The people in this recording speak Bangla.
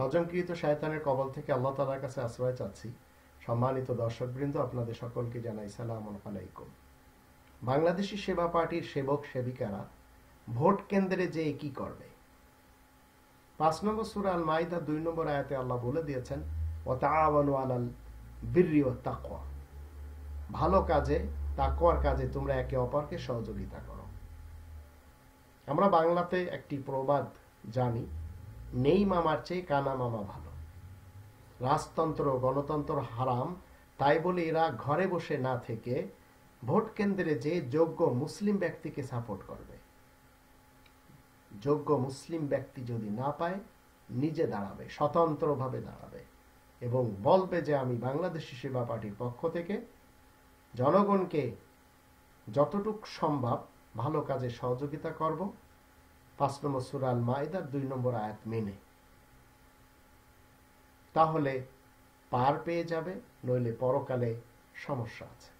রজঙ্কৃত শায়তানের কবল থেকে আল্লাহ তালার কাছে আশ্রয় চাচ্ছি। সম্মানিত দর্শকবৃন্দ, আপনাদের সকলকে জানাই সালাম আলাইকুম। বাংলাদেশি সেবা পার্টির সেবক সেবিকারা ভোট কেন্দ্রে যে কি করবে? পাঁচ নম্বর সুরা আল মাইদা দুই নম্বর আয়াতে আল্লাহ বলে দিয়েছেন ও তাওয়ানু আলাল বিরি ও তাকওয়া। ভালো কাজে তাকোয়ার কাজে তোমরা একে অপরকে সহযোগিতা করো। আমরা বাংলাতে একটি প্রবাদ জানি নেই মামার চেয়ে কানা মামা ভালো। রাজতন্ত্র, গণতন্ত্র হারাম, তাই বলে এরা ঘরে বসে না থেকে ভোট কেন্দ্রে যে যোগ্য মুসলিম ব্যক্তিকে সাপোর্ট করবে। যোগ্য মুসলিম ব্যক্তি যদি না পায়, নিজে দাঁড়াবে, স্বতন্ত্রভাবে দাঁড়াবে এবং বলবে যে আমি বাংলাদেশি সেবা পার্টির পক্ষ থেকে জনগণকে যতটুক সম্ভব ভালো কাজে সহযোগিতা করব। পাঁচ নম্বর সুরাল মায়দার দুই নম্বর আয়াত মেনে। তাহলে পার পেয়ে যাবে, নইলে পরকালে সমস্যা আছে।